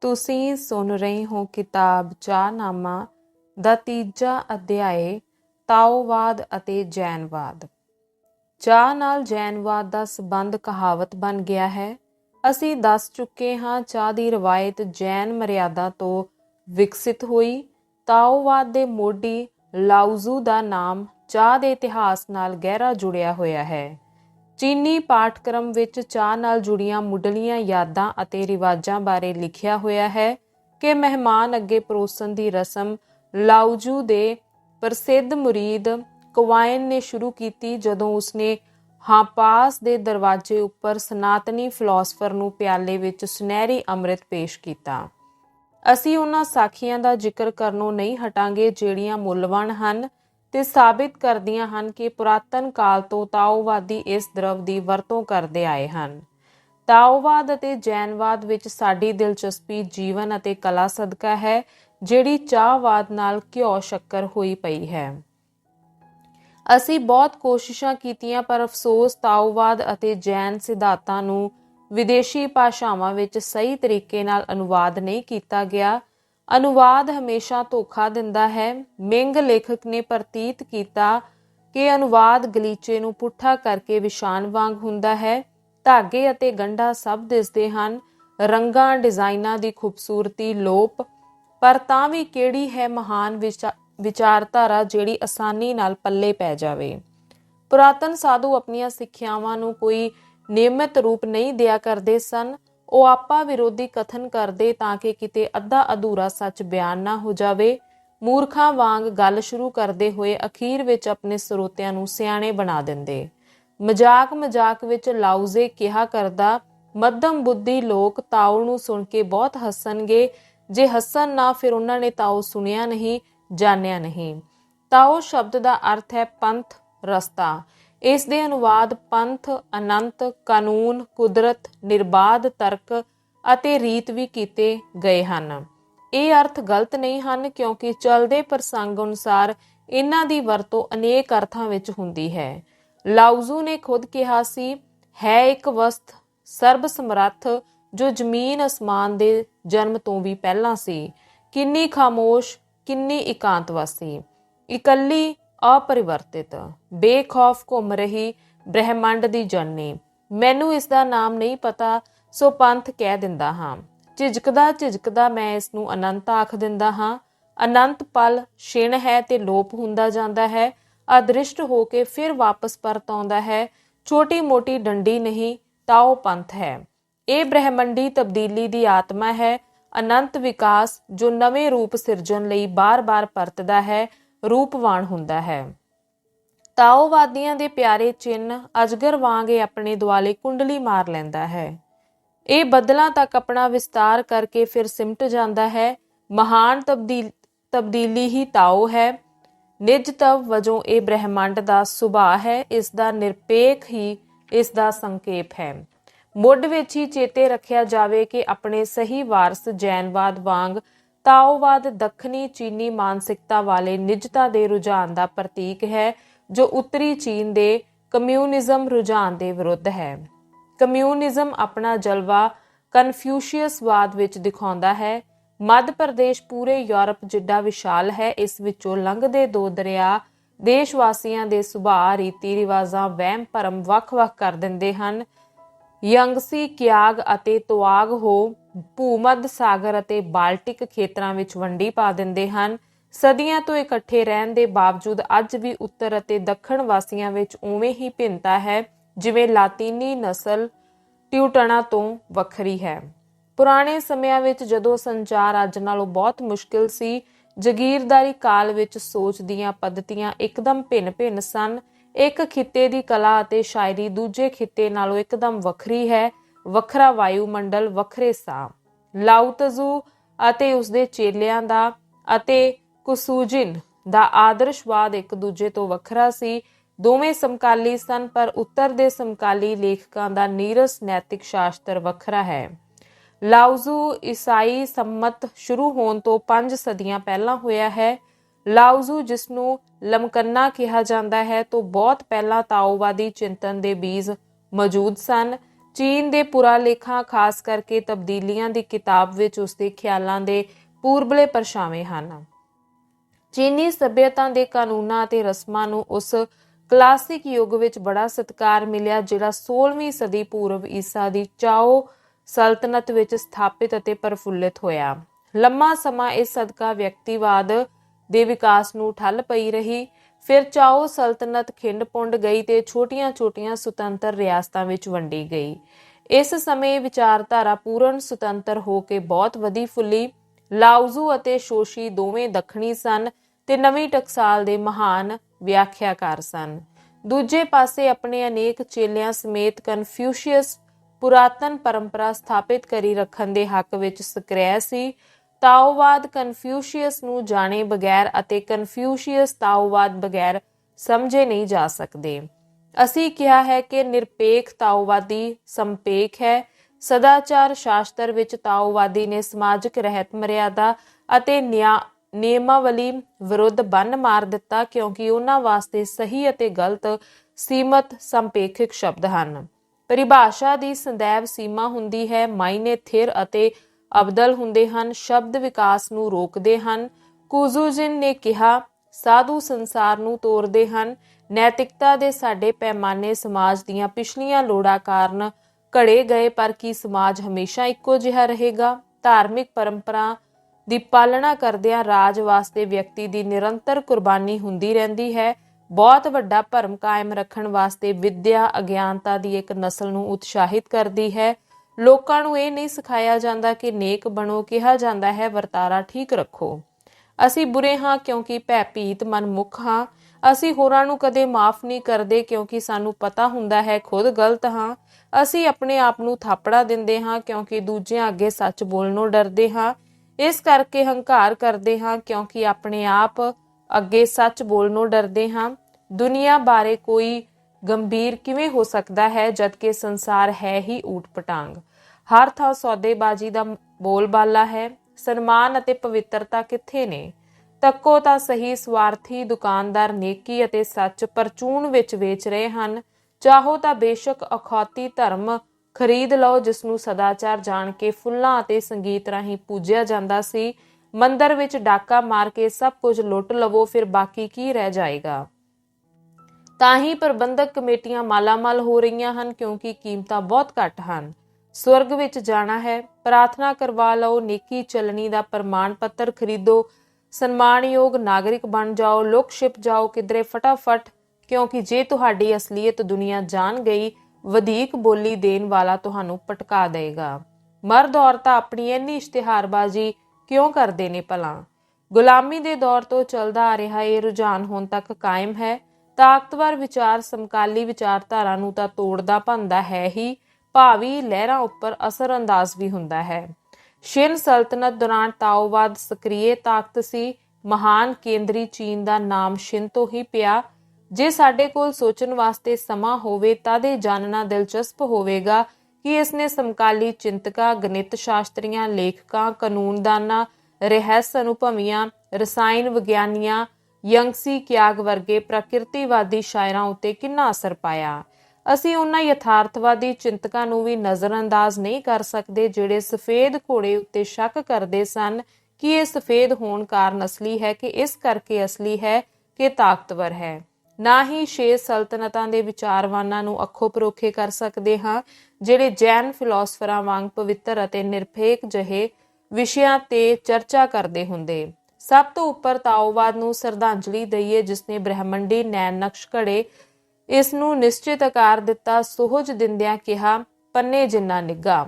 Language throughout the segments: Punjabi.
ਤੁਸੀਂ ਸੁਣ ਰਹੇ ਹੋ ਕਿਤਾਬ ਚਾਹਨਾਮਾ ਦਾ ਤੀਜਾ ਅਧਿਆਏ, ਤਾਓਵਾਦ ਅਤੇ ਜੈਨਵਾਦ। ਚਾਹ ਨਾਲ ਜੈਨਵਾਦ ਦਾ ਸਬੰਧ ਕਹਾਵਤ ਬਣ ਗਿਆ ਹੈ। ਅਸੀਂ ਦੱਸ ਚੁੱਕੇ ਹਾਂ ਚਾਹ ਦੀ ਰਵਾਇਤ ਜੈਨ ਮਰਿਆਦਾ ਤੋਂ ਵਿਕਸਿਤ ਹੋਈ। ਤਾਓਵਾਦ ਦੇ ਮੋਢੀ ਲਾਓਜ਼ੂ ਦਾ ਨਾਮ ਚਾਹ ਦੇ ਇਤਿਹਾਸ ਨਾਲ ਗਹਿਰਾ ਜੁੜਿਆ ਹੋਇਆ ਹੈ। ਚੀਨੀ ਪਾਠਕ੍ਰਮ ਵਿੱਚ ਚਾਹ ਨਾਲ ਜੁੜੀਆਂ ਮੁੱਢਲੀਆਂ ਯਾਦਾਂ ਅਤੇ ਰਿਵਾਜਾਂ ਬਾਰੇ ਲਿਖਿਆ ਹੋਇਆ ਹੈ ਕਿ ਮਹਿਮਾਨ ਅੱਗੇ ਪਰੋਸਣ ਦੀ ਰਸਮ ਲਾਓਜੂ ਦੇ ਪ੍ਰਸਿੱਧ ਮੁਰੀਦ ਕੁਵਾਇਨ ਨੇ ਸ਼ੁਰੂ ਕੀਤੀ ਜਦੋਂ ਉਸਨੇ ਹਾਪਾਸ ਦੇ ਦਰਵਾਜ਼ੇ ਉੱਪਰ ਸਨਾਤਨੀ ਫਿਲਾਸਫਰ ਨੂੰ ਪਿਆਲੇ ਵਿੱਚ ਸੁਨਹਿਰੀ ਅੰਮ੍ਰਿਤ ਪੇਸ਼ ਕੀਤਾ। ਅਸੀਂ ਉਹਨਾਂ ਸਾਖੀਆਂ ਦਾ ਜ਼ਿਕਰ ਕਰਨੋਂ ਨਹੀਂ ਹਟਾਂਗੇ ਜਿਹੜੀਆਂ ਮੁੱਲਵਾਨ ਹਨ। ਤੇ ਸਾਬਿਤ ਕਰਦੀਆਂ ਹਨ ਕਿ ਪੁਰਾਤਨ ਕਾਲ ਤੋਂ ਤਾਓਵਾਦੀ ਇਸ ਦਰਵ ਦੀ ਵਰਤੋਂ ਕਰਦੇ ਆਏ ਹਨ। ਤਾਓਵਾਦ ਅਤੇ ਜੈਨਵਾਦ ਵਿੱਚ ਸਾਡੀ ਦਿਲਚਸਪੀ ਜੀਵਨ ਅਤੇ ਕਲਾ ਸਦਕਾ ਹੈ, ਜਿਹੜੀ ਚਾਹਵਾਦ ਨਾਲ ਘਿਓ ਸ਼ੱਕਰ ਹੋਈ ਪਈ ਹੈ। ਅਸੀਂ ਬਹੁਤ ਕੋਸ਼ਿਸ਼ਾਂ ਕੀਤੀਆਂ, ਪਰ ਅਫਸੋਸ ਤਾਓਵਾਦ ਅਤੇ ਜੈਨ ਸਿਧਾਂਤਾਂ ਨੂੰ ਵਿਦੇਸ਼ੀ ਭਾਸ਼ਾਵਾਂ ਵਿੱਚ ਸਹੀ ਤਰੀਕੇ ਨਾਲ ਅਨੁਵਾਦ ਨਹੀਂ ਕੀਤਾ ਗਿਆ। ਅਨੁਵਾਦ ਹਮੇਸ਼ਾ ਧੋਖਾ ਦਿੰਦਾ ਹੈ। ਮਿੰਗ ਲੇਖਕ ਨੇ ਪ੍ਰਤੀਤ ਕੀਤਾ ਕਿ ਅਨੁਵਾਦ ਗਲੀਚੇ ਨੂੰ ਪੁੱਠਾ ਕਰਕੇ ਵਿਸ਼ਾਨ ਵਾਂਗ ਹੁੰਦਾ ਹੈ। ਧਾਗੇ ਅਤੇ ਗੰਢਾ ਸਭ ਦਿਸਦੇ ਹਨ। ਰੰਗਾਂ, ਡਿਜ਼ਾਈਨਾਂ ਦੀ ਖੂਬਸੂਰਤੀ, ਲੋਪ। ਪਰ ਤਾਂ ਵੀ ਕਿਹੜੀ ਹੈ ਮਹਾਨ ਵਿਚਾਰਧਾਰਾ ਜਿਹੜੀ ਆਸਾਨੀ ਨਾਲ ਪੱਲੇ ਪੈ ਜਾਵੇ? ਪੁਰਾਤਨ ਸਾਧੂ ਆਪਣੀਆਂ ਸਿੱਖਿਆਵਾਂ ਨੂੰ ਕੋਈ ਨਿਯਮਿਤ ਰੂਪ ਨਹੀਂ ਦਿਆ ਕਰਦੇ ਸਨ। ਉਹ ਆਪਾ ਵਿਰੋਧੀ ਕਥਨ ਕਰਦੇ ਤਾਂ ਕਿ ਕਿਤੇ ਅੱਧਾ ਅਧੂਰਾ ਸੱਚ ਬਿਆਨ ਨਾ ਹੋ ਜਾਵੇ। ਮੂਰਖਾਂ ਵਾਂਗ ਗੱਲ ਸ਼ੁਰੂ ਕਰਦੇ ਹੋਏ ਅਖੀਰ ਵਿੱਚ ਆਪਣੇ ਸਰੋਤਿਆਂ ਨੂੰ ਸਿਆਣੇ ਬਣਾ ਦਿੰਦੇ। ਮਜ਼ਾਕ ਮਜ਼ਾਕ ਵਿੱਚ ਲਾਉਜ਼ੇ ਕਿਹਾ ਕਰਦਾ, ਮੱਧਮ ਬੁੱਧੀ ਲੋਕ ਤਾਉ ਨੂੰ ਸੁਣ ਕੇ ਬਹੁਤ ਹੱਸਣਗੇ। ਜੇ ਹੱਸਣ ਨਾ ਫਿਰ ਉਹਨਾਂ ਨੇ ਤਾਉ ਸੁਣਿਆ ਨਹੀਂ, ਜਾਣਿਆ ਨਹੀਂ। ਤਾਉ ਸ਼ਬਦ ਦਾ ਅਰਥ ਹੈ ਪੰਥ, ਰਸਤਾ। ਇਸ ਦੇ ਅਨੁਵਾਦ ਪੰਥ, ਅਨੰਤ, ਕਾਨੂੰਨ, ਕੁਦਰਤ, ਨਿਰਬਾਧ, ਤਰਕ ਅਤੇ ਰੀਤ ਵੀ ਕੀਤੇ ਗਏ ਹਨ। ਇਹ ਅਰਥ ਗਲਤ ਨਹੀਂ ਹਨ ਕਿਉਂਕਿ ਚਲਦੇ ਪ੍ਰਸੰਗ ਅਨੁਸਾਰ ਇਹਨਾਂ ਦੀ ਵਰਤੋਂ ਅਨੇਕ ਅਰਥਾਂ ਵਿੱਚ ਹੁੰਦੀ ਹੈ। ਲਾਉਜ਼ੂ ਨੇ ਖੁਦ ਕਿਹਾ ਸੀ, ਹੈ ਇੱਕ ਵਸਤ ਸਰਬ ਸਮਰੱਥ ਜੋ ਜ਼ਮੀਨ ਅਸਮਾਨ ਦੇ ਜਨਮ ਤੋਂ ਵੀ ਪਹਿਲਾਂ ਸੀ। ਕਿੰਨੀ ਖਾਮੋਸ਼, ਕਿੰਨੀ ਇਕਾਂਤਵਾਸੀ। ਇਕੱਲੀ ਅਪਰਿਵਰਤਿਤ, ਬੇਖੌਫ ਘੁੰਮ ਰਹੀ ਬ੍ਰਹਿਮੰਡ ਦੀ ਜਾਨੀ ਮੈਨੂੰ ਇਸ ਦਾ ਨਾਮ ਨਹੀਂ ਪਤਾ, ਸੋ ਪੰਥ ਕਹਿ ਦਿੰਦਾ ਹਾਂ। ਝਿਜਕਦਾ ਝਿਜਕਦਾ ਮੈਂ ਇਸ ਨੂੰ ਅਨੰਤ ਆਖ ਦਿੰਦਾ ਹਾਂ। ਅਨੰਤ ਪਲ ਛਿਣ ਹੈ ਤੇ ਲੋਪ ਹੁੰਦਾ ਜਾਂਦਾ ਹੈ। ਅਦ੍ਰਿਸ਼ਟ ਹੋ ਕੇ ਫਿਰ ਵਾਪਸ ਪਰਤ ਆਉਂਦਾ ਹੈ। ਛੋਟੀ ਮੋਟੀ ਡੰਡੀ ਨਹੀਂ, ਤਾਂ ਉਹ ਪੰਥ ਹੈ। ਇਹ ਬ੍ਰਹਿਮੰਡੀ ਤਬਦੀਲੀ ਦੀ ਆਤਮਾ ਹੈ। ਅਨੰਤ ਵਿਕਾਸ ਜੋ ਨਵੇਂ ਰੂਪ ਸਿਰਜਣ ਲਈ ਬਾਰ-ਬਾਰ ਪਰਤਦਾ ਹੈ। ਰੂਪਵਾਨ ਹੁੰਦਾ ਹੈ। ਤਾਓਵਾਦੀਆਂ ਦੇ ਪਿਆਰੇ ਚਿੰਨ ਅਜਗਰ ਵਾਂਗ ਇਹ ਆਪਣੇ ਦੁਆਲੇ ਕੁੰਡਲੀ ਮਾਰ ਲੈਂਦਾ ਹੈ। ਇਹ ਬਦਲਾਂ ਤੱਕ ਆਪਣਾ ਵਿਸਤਾਰ ਕਰਕੇ ਫਿਰ ਸਿਮਟ ਜਾਂਦਾ ਹੈ। ਮਹਾਨ ਤਬਦੀਲ, ਤਬਦੀਲੀ ਹੀ ਤਾਓ ਹੈ। ਨਿਜਤਵ ਵਜੋਂ ਇਹ ਬ੍ਰਹਿਮੰਡ ਦਾ ਸੁਭਾਅ ਹੈ। ਇਸ ਦਾ ਨਿਰਪੇਖ ਹੀ ਇਸ ਦਾ ਸੰਕੇਪ ਹੈ। ਮੁੱਢ ਵਿੱਚ ਹੀ ਚੇਤੇ ਰੱਖਿਆ ਜਾਵੇ ਕਿ ਆਪਣੇ ਸਹੀ ਵਾਰਸ ਜੈਨਵਾਦ ਵਾਂਗ ਤਾਓਵਾਦ ਦੱਖਣੀ ਚੀਨੀ ਮਾਨਸਿਕਤਾ ਵਾਲੇ ਨਿਜਤਾ ਦੇ ਰੁਝਾਨ ਦਾ ਪ੍ਰਤੀਕ ਹੈ, ਜੋ ਉੱਤਰੀ ਚੀਨ ਦੇ ਕਮਿਊਨਿਜ਼ਮ ਰੁਝਾਨ ਦੇ ਵਿਰੁੱਧ ਹੈ। ਕਮਿਊਨਿਜ਼ਮ ਆਪਣਾ ਜਲਵਾ ਕਨਫਿਊਸ਼ੀਅਸਵਾਦ ਵਿੱਚ ਦਿਖਾਉਂਦਾ ਹੈ। ਮੱਧ ਪ੍ਰਦੇਸ਼ ਪੂਰੇ ਯੂਰਪ ਜਿੱਡਾ ਵਿਸ਼ਾਲ ਹੈ, ਇਸ ਵਿੱਚੋਂ ਲੰਘਦੇ ਦੋ ਦਰਿਆ ਦੇਸ਼ ਵਾਸੀਆਂ ਦੇ ਸੁਭਾਅ, ਰੀਤੀ ਰਿਵਾਜਾਂ, ਵਹਿਮ ਭਰਮ ਵੱਖ-ਵੱਖ ਕਰ ਦਿੰਦੇ ਹਨ। ਯੰਗਸੀ ਕਿਆਗ ਅਤੇ ਤੁਆਗ ਹੋ ਭੂਮੱਧ ਸਾਗਰ ਅਤੇ ਬਾਲਟਿਕ ਖੇਤਰਾਂ ਵਿੱਚ ਵੰਡੀ ਪਾ ਦਿੰਦੇ ਹਨ। ਸਦੀਆਂ ਤੋਂ ਇਕੱਠੇ ਰਹਿਣ ਦੇ ਬਾਵਜੂਦ ਅੱਜ ਵੀ ਉੱਤਰ ਅਤੇ ਦੱਖਣ ਵਾਸੀਆਂ ਵਿੱਚ ਉਵੇਂ ਹੀ ਭਿੰਨਤਾ ਹੈ, ਜਿਵੇਂ ਲਾਤੀਨੀ ਨਸਲ ਟਿਊਟਣਾ ਤੋਂ ਵੱਖਰੀ ਹੈ। ਪੁਰਾਣੇ ਸਮਿਆਂ ਵਿੱਚ ਜਦੋਂ ਸੰਚਾਰ ਅੱਜ ਨਾਲੋਂ ਬਹੁਤ ਮੁਸ਼ਕਿਲ ਸੀ, ਜ਼ਗੀਰਦਾਰੀ ਕਾਲ ਵਿੱਚ ਸੋਚ ਦੀਆਂ ਪੱਧਤੀਆਂ ਇੱਕਦਮ ਭਿੰਨ-ਭਿੰਨ ਸਨ। ਇੱਕ ਖਿੱਤੇ ਦੀ ਕਲਾ ਅਤੇ ਸ਼ਾਇਰੀ ਦੂਜੇ ਖਿੱਤੇ ਨਾਲੋਂ ਇੱਕਦਮ ਵੱਖਰੀ ਹੈ ਵੱਖਰਾ ਵਾਯੂਮੰਡਲ, ਵੱਖਰੇ ਸਾਹ। ਲਾਉਤਜ਼ੂ ਅਤੇ ਉਸਦੇ ਚੇਲਿਆਂ ਦਾ ਅਤੇ ਕੁਸੂਜਿਨ ਦਾ ਆਦਰਸ਼ਵਾਦ ਇੱਕ ਦੂਜੇ ਤੋਂ ਵੱਖਰਾ ਸੀ। ਦੋਵੇਂ ਸਮਕਾਲੀ ਸਨ, ਪਰ ਉੱਤਰ ਦੇ ਸਮਕਾਲੀ ਲੇਖਕਾਂ ਦਾ ਨੀਰਸ ਨੈਤਿਕ ਸ਼ਾਸਤਰ ਵੱਖਰਾ ਹੈ। ਲਾਉਜ਼ੂ ਈਸਾਈ ਸੰਮਤ ਸ਼ੁਰੂ ਹੋਣ ਤੋਂ 5 ਸਦੀਆਂ ਪਹਿਲਾਂ ਹੋਇਆ ਹੈ। ਲਾਉਜ਼ੂ ਜਿਸ ਨੂੰ ਲਮਕੰਨਾ ਕਿਹਾ ਜਾਂਦਾ ਹੈ, ਤੋਂ ਬਹੁਤ ਪਹਿਲਾਂ ਤਾਓਵਾਦੀ ਚਿੰਤਨ ਦੇ ਬੀਜ ਮੌਜੂਦ ਸਨ। ਚੀਨ ਦੇ ਪੁਰਾ ਲੇਖਾਂ, ਖਾਸ ਕਰਕੇ ਤਬਦੀਲੀਆਂ ਦੀ ਕਿਤਾਬ ਵਿੱਚ ਉਸਦੇ ਖਿਆਲਾਂ ਦੇ ਪੂਰਬਲੇ ਪਰਛਾਵੇਂ ਹਨ। ਚੀਨੀ ਸਭਿਅਤਾ ਦੇ ਕਾਨੂੰਨਾਂ ਅਤੇ ਰਸਮਾਂ ਨੂੰ ਉਸ ਕਲਾਸਿਕ ਯੁੱਗ ਵਿੱਚ ਬੜਾ ਸਤਿਕਾਰ ਮਿਲਿਆ, ਜਿਹੜਾ 16ਵੀਂ ਸਦੀ ਪੂਰਵ ਈਸਾ ਦੀ ਚਾਓ ਸਲਤਨਤ ਵਿੱਚ ਸਥਾਪਿਤ ਅਤੇ ਪ੍ਰਫੁੱਲਿਤ ਹੋਇਆ। ਲੰਮਾ ਸਮਾਂ ਇਸ ਸਦਕਾ ਵਿਅਕਤੀਵਾਦ ਦੇ ਵਿਕਾਸ ਨੂੰ ਠੱਲ ਪਈ ਰਹੀ। ਫਿਰ ਚਾਓ ਸਲਤਨਤ ਖਿੰਡ ਗਈ ਤੇ ਛੋਟੀਆਂ-ਛੋਟੀਆਂ ਸੁਤੰਤਰ ਰਿਆਸਤਾਂ ਵਿੱਚ ਵੰਡੀ ਗਈ। ਇਸ ਸਮੇਂ ਵਿਚਾਰਧਾਰਾ ਪੂਰਨ ਸੁਤੰਤਰ ਹੋ ਕੇ ਬਹੁਤ ਵਧੀ ਫੁੱਲੀ। ਲਾਉਜ਼ੂ ਅਤੇ ਸ਼ੋਸ਼ੀ ਦੋਵੇਂ ਦੱਖਣੀ ਸਨ ਤੇ ਨਵੀਂ ਟਕਸਾਲ ਦੇ ਮਹਾਨ ਵਿਆਖਿਆਕਾਰ ਸਨ। ਦੂਜੇ ਪਾਸੇ ਆਪਣੇ ਅਨੇਕ ਚੇਲਿਆਂ ਸਮੇਤ ਕਨਫਿਊਸ਼ੀਅਸ ਪੁਰਾਤਨ ਪਰੰਪਰਾ ਸਥਾਪਿਤ ਕਰੀ ਰੱਖਣ ਦੇ ਹੱਕ ਵਿੱਚ ਸਕ੍ਰਿਆ ਸੀ। ਤਾਓਵਾਦ ਕਨਫਿਊਸ਼ੀਅਸ ਨੂੰ ਜਾਣੇ ਬਗੈਰ ਅਤੇ ਕਨਫਿਊਸ਼ੀਅਸ ਤਾਓਵਾਦ ਬਗੈਰ ਸਮਝੇ ਨਹੀਂ ਜਾ ਸਕਦੇ। ਅਸੀਂ ਕਿਹਾ ਹੈ ਕਿ ਨਿਰਪੇਖ ਤਾਓਵਾਦੀ ਸੰਪੇਖ ਹੈ। ਸਦਾਚਾਰ ਸ਼ਾਸਤਰ ਵਿੱਚ ਤਾਓਵਾਦੀ ਨੇ ਸਮਾਜਿਕ ਰਹਿਤ ਮਰਿਆਦਾ ਅਤੇ ਨਿਆ, ਨਿਯਮਾਵਲੀ ਵਿਰੁੱਧ ਬੰਨ ਮਾਰ ਦਿੱਤਾ ਕਿਉਂਕਿ ਉਹਨਾਂ ਵਾਸਤੇ ਸਹੀ ਅਤੇ ਗਲਤ ਸੀਮਤ ਸੰਪੇਖਿਕ ਸ਼ਬਦ ਹਨ। ਪਰਿਭਾਸ਼ਾ ਦੀ ਸੰਦੈਵ ਸੀਮਾ ਹੁੰਦੀ ਹੈ ਮਾਇਨੇ ਥਿਰ ਅਤੇ ਅਬਦਲ ਹੁੰਦੇ ਹਨ, ਸ਼ਬਦ ਵਿਕਾਸ ਨੂੰ ਰੋਕਦੇ ਹਨ। ਕੁਜ਼ੂਜਿਨ ਨੇ ਕਿਹਾ, ਸਾਧੂ ਸੰਸਾਰ ਨੂੰ ਤੋੜਦੇ ਹਨ। ਨੈਤਿਕਤਾ ਦੇ ਸਾਡੇ ਪੈਮਾਨੇ ਸਮਾਜ ਦੀਆਂ ਪਿਛਲੀਆਂ ਲੋੜਾਂ ਕਾਰਨ ਘੜੇ ਗਏ, ਪਰ ਕੀ ਸਮਾਜ ਹਮੇਸ਼ਾ ਇੱਕੋ ਜਿਹਾ ਰਹੇਗਾ? ਧਾਰਮਿਕ ਪਰੰਪਰਾ ਦੀ ਪਾਲਣਾ ਕਰਦਿਆਂ ਰਾਜ ਵਾਸਤੇ ਵਿਅਕਤੀ ਦੀ ਨਿਰੰਤਰ ਕੁਰਬਾਨੀ ਹੁੰਦੀ ਰਹਿੰਦੀ ਹੈ। ਬਹੁਤ ਵੱਡਾ ਭਰਮ ਕਾਇਮ ਰੱਖਣ ਵਾਸਤੇ ਵਿਦਿਆ ਅਗਿਆਨਤਾ ਦੀ ਇੱਕ ਨਸਲ ਨੂੰ ਉਤਸ਼ਾਹਿਤ ਕਰਦੀ ਹੈ। ਲੋਕਾਂ ਨੂੰ ਇਹ ਨਹੀਂ ਸਿਖਾਇਆ ਜਾਂਦਾ ਕਿ ਨੇਕ ਬਣੋ, ਕਿਹਾ ਜਾਂਦਾ ਹੈ, ਵਰਤਾਰਾ ਠੀਕ ਰੱਖੋ। ਅਸੀਂ ਬੁਰੇ ਹਾਂ ਕਿਉਂਕਿ ਭੈਭੀਤ ਮਨਮੁਖ ਹਾਂ। ਅਸੀਂ ਹੋਰਾਂ ਨੂੰ ਕਦੇ ਮਾਫ ਨਹੀਂ ਕਰਦੇ ਕਿਉਂਕਿ ਸਾਨੂੰ ਪਤਾ ਹੁੰਦਾ ਹੈ, ਖੁਦ ਗਲਤ ਹਾਂ। ਅਸੀਂ ਆਪਣੇ ਆਪ ਨੂੰ ਥਾਪੜਾ ਦਿੰਦੇ ਹਾਂ ਕਿਉਂਕਿ ਦੂਜਿਆਂ ਅੱਗੇ ਸੱਚ ਬੋਲਣੋਂ ਡਰਦੇ ਹਾਂ। ਇਸ ਕਰਕੇ ਹੰਕਾਰ ਕਰਦੇ ਹਾਂ ਕਿਉਂਕਿ ਆਪਣੇ ਆਪ ਅੱਗੇ ਸੱਚ ਬੋਲਣੋਂ ਡਰਦੇ ਹਾਂ। ਦੁਨੀਆ ਬਾਰੇ ਕੋਈ ਗੰਭੀਰ ਕਿਵੇਂ ਹੋ ਸਕਦਾ ਹੈ, ਜਦਕਿ ਸੰਸਾਰ ਹੈ ਹੀ ਊਟ ਪਟਾਂਗ ਹਰ ਥਾਂ ਸੌਦੇਬਾਜ਼ੀ ਦਾ ਬੋਲਬਾਲਾ ਹੈ, ਸਨਮਾਨ ਅਤੇ ਪਵਿੱਤਰਤਾ ਕਿੱਥੇ ਨੇ? ਤੱਕੋ ਤਾਂ ਸਹੀ ਸਵਾਰਥੀ, ਦੁਕਾਨਦਾਰ, ਨੇਕੀ ਅਤੇ ਸੱਚ ਪਰਚੂਨ ਵਿੱਚ ਵੇਚ ਰਹੇ ਹਨ। ਚਾਹੋ ਤਾਂ ਬੇਸ਼ੱਕ ਅਖੌਤੀ ਧਰਮ ਖਰੀਦ ਲਓ ਜਿਸ ਨੂੰ ਸਦਾਚਾਰ ਜਾਣ ਕੇ ਫੁੱਲਾਂ ਅਤੇ ਸੰਗੀਤ ਰਾਹੀਂ ਪੂਜਿਆ ਜਾਂਦਾ ਸੀ। ਮੰਦਰ ਵਿੱਚ ਡਾਕਾ ਮਾਰ ਕੇ ਸਭ ਕੁਝ ਲੁੱਟ ਲਵੋ, ਫਿਰ ਬਾਕੀ ਕੀ ਰਹਿ ਜਾਏਗਾ? ਤਾਂ ਹੀ ਪ੍ਰਬੰਧਕ ਕਮੇਟੀਆਂ ਮਾਲਾਮਾਲ ਹੋ ਰਹੀਆਂ ਹਨ, ਕਿਉਂਕਿ ਕੀਮਤਾਂ ਬਹੁਤ ਘੱਟ ਹਨ। ਸਵਰਗ ਵਿੱਚ ਜਾਣਾ ਹੈ। ਪ੍ਰਾਰਥਨਾ ਕਰਵਾ ਲਓ, ਨੇਕੀ ਚਲਣੀ ਦਾ ਪ੍ਰਮਾਣ ਪੱਤਰ ਖਰੀਦੋ। ਸਨਮਾਨਯੋਗ ਨਾਗਰਿਕ ਬਣ ਜਾਓ, ਲੋਕ ਛਿਪ ਜਾਓ, ਕਿਧਰੇ ਫਟਾਫਟ, ਕਿਉਂਕਿ ਜੇ ਤੁਹਾਡੀ ਅਸਲੀਅਤ ਦੁਨੀਆ ਜਾਣ ਗਈ, ਵਧੇਕ ਬੋਲੀ ਦੇਣ ਵਾਲਾ ਤੁਹਾਨੂੰ ਪਟਕਾ ਦੇਗਾ। ਮਰਦ ਔਰਤਾਂ ਆਪਣੀ ਇੰਨੀ ਇਸ਼ਤਿਹਾਰਬਾਜ਼ੀ ਕਿਉਂ ਕਰਦੇ ਨੇ ਭਲਾ? ਗੁਲਾਮੀ ਦੇ ਦੌਰ ਤੋਂ ਚੱਲਦਾ ਆ ਰਿਹਾ ਇਹ ਰੁਝਾਨ ਹੁਣ ਤੱਕ ਕਾਇਮ ਹੈ। ਤਾਕਤਵਰ ਵਿਚਾਰ, ਸਮਕਾਲੀ ਵਿਚਾਰਧਾਰਾ ਨੂੰ ਤਾਂ ਤੋੜਦਾ ਭੰਦਾ ਹੈ ਹੀ। ਭਾਵੀ ਲਹਿਰਾਂ ਉੱਪਰ ਅਸਰ ਅੰਦਾਜ਼ ਵੀ ਹੁੰਦਾ ਹੈ। ਸ਼ਿਨ ਸਲਤਨਤ ਦੌਰਾਨ ਤਾਓਵਾਦ ਸਕਰੀਏ ਤਾਕਤ ਸੀ। ਮਹਾਨ ਕੇਂਦਰੀ ਚੀਨ ਦਾ ਨਾਮ ਸ਼ਿਨ ਤੋਂ ਹੀ ਪਿਆ। ਜੇ ਸਾਡੇ ਕੋਲ ਸੋਚਣ ਵਾਸਤੇ ਸਮਾਂ ਹੋਵੇ ਤਦ ਇਹ ਜਾਣਨਾ ਦਿਲਚਸਪ ਹੋਵੇਗਾ ਕਿ ਇਸ ਨੇ ਸਮਕਾਲੀ ਚਿੰਤਕਾਂ, ਗਣਿਤ ਸ਼ਾਸਤਰੀਆਂ, ਲੇਖਕਾਂ, ਕਾਨੂੰਨਦਾਨਾਂ, ਰਹਿਸ ਅਨੁਭਵੀਆਂ, ਰਸਾਇਣ ਵਿਗਿਆਨੀਆਂ, ਯੰਗਸੀ ਕਿਆਗ ਵਰਗੇ ਪ੍ਰਕਿਰਤੀਵਾਦੀ ਸ਼ਾਇਰਾਂ ਉੱਤੇ ਕਿੰਨਾ ਅਸਰ ਪਾਇਆ? ਅਸੀਂ ਉਹਨਾਂ ਯਥਾਰਥਵਾਦੀ ਚਿੰਤਕਾਂ ਨੂੰ ਵੀ ਨਜ਼ਰਅੰਦਾਜ਼ ਨਹੀਂ ਕਰ ਸਕਦੇ ਜਿਹੜੇ ਸਫੇਦ ਘੋੜੇ ਉੱਤੇ ਸ਼ੱਕ ਕਰਦੇ ਸਨ ਕਿ ਇਹ ਸਫੇਦ ਹੋਣ ਕਾਰਨ ਅਸਲੀ ਹੈ ਕਿ ਇਸ ਕਰਕੇ ਅਸਲੀ ਹੈ ਕਿ ਤਾਕਤਵਰ ਹੈ। ਨਾ ਹੀ ਛੇ ਸਲਤਨਤਾਂ ਦੇ ਵਿਚਾਰਵਾਨਾਂ ਨੂੰ ਅੱਖੋਂ ਪਰੋਖੇ ਕਰ ਸਕਦੇ ਹਾਂ, ਜਿਹੜੇ ਜੈਨ ਫਿਲਾਸਫਰਾਂ ਵਾਂਗ ਪਵਿੱਤਰ ਅਤੇ ਨਿਰਪੇਖ ਜਿਹੇ ਵਿਸ਼ਿਆਂ ਤੇ ਚਰਚਾ ਕਰਦੇ ਹੁੰਦੇ। ਸਭ ਤੋਂ ਉੱਪਰ ਤਾਓਵਾਦ ਨੂੰ ਸਰਧਾਂਜਲੀ ਦਈਏ, ਜਿਸ ਨੇ ਬ੍ਰਹਮੰਡੀ ਨੈਣ ਨਕਸ਼ ਘੜੇ ਇਸ ਨੂੰ ਨਿਸ਼ਚਿਤ ਆਕਾਰ ਦਿੱਤਾ ਸੋਹਜ ਦਿੰਦਿਆਂ ਕਿਹਾ, ਪੰਨੇ ਜਿੰਨਾ ਨਿੱਗਾ